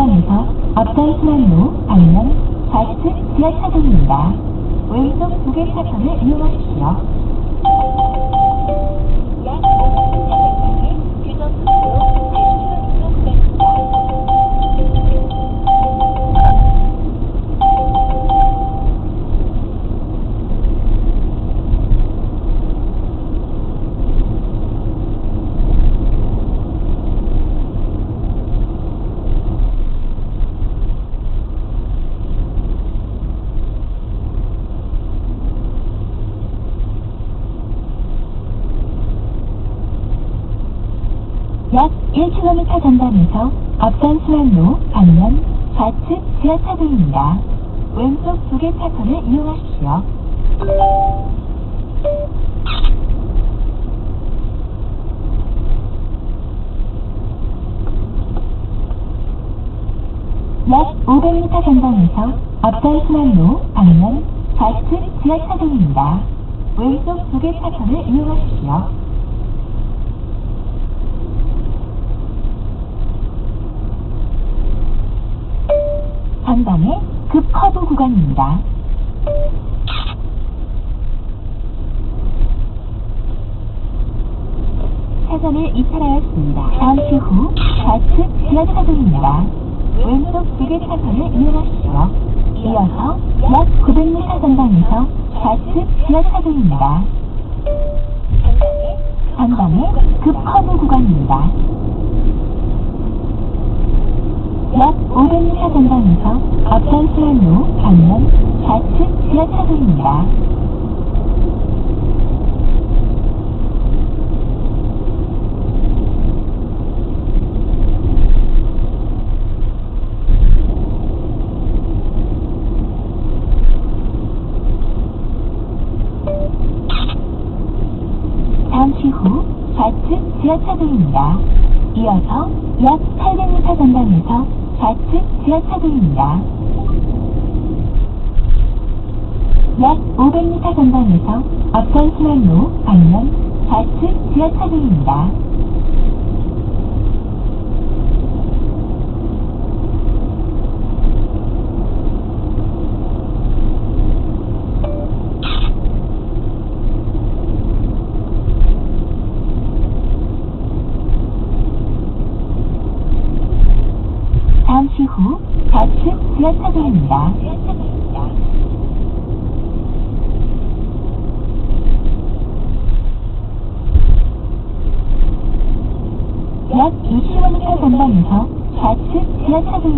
전방에서 앞전 순환로 방면 좌측 지하차도입니다. 왼쪽 두 개 차선을 이용하십시오. 약 1km 전방에서 앞전 순환로 방면 좌측 지하차도입니다. 왼쪽 두개 차선을 이용하십시오. 약 500m 전방에서 앞전 순환로 방면 좌측 지하차도입니다. 왼쪽 두개 차선을 이용하십시오. 전방에 급 커브 구간입니다. 차선을 이탈하였습니다. 잠시 후 좌측 지하차도입니다. 왼쪽 두개 차선을 이용하십시오. 이어서 약 900m 전방에서 좌측 지하차도입니다. 전방에 급 커브 구간입니다. 약 500m 전방에서 순환로 방면 좌측 지하차도입니다. 잠시 후 좌측 지하차도입니다. 이어서 약 800m 전방에서 좌측 지하차도입니다. 약 500m 전방에서 앞전 순환로 방면 좌측 지하차도입니다. 잠시 후 좌측 지하차도입니다. 약 20km 전방에서 좌측 지하차도입니다.